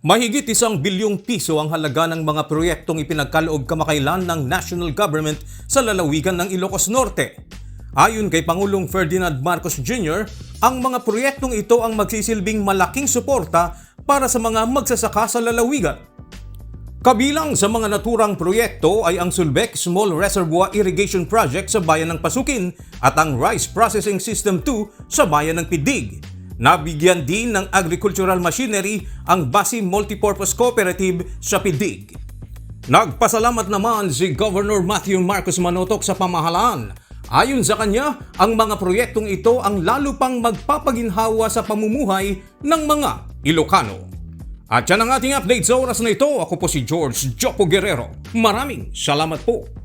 Mahigit isang bilyong piso ang halaga ng mga proyektong ipinagkaloob kamakailan ng national government sa lalawigan ng Ilocos Norte. Ayon kay Pangulong Ferdinand Marcos Jr., ang mga proyektong ito ang magsisilbing malaking suporta para sa mga magsasaka sa lalawigan. Kabilang sa mga naturang proyekto ay ang Sulbec Small Reservoir Irrigation Project sa bayan ng Pasukin at ang Rice Processing System 2 sa bayan ng Pidig. Nabigyan din ng agricultural machinery ang Basi Multipurpose Cooperative sa Pidig. Nagpasalamat naman si Governor Matthew Marcos Manotok sa pamahalaan. Ayon sa kanya, ang mga proyektong ito ang lalo pang magpapaginhawa sa pamumuhay ng mga Ilocano. At yan ang ating update sa oras na ito. Ako po si George Jopo Guerrero. Maraming salamat po.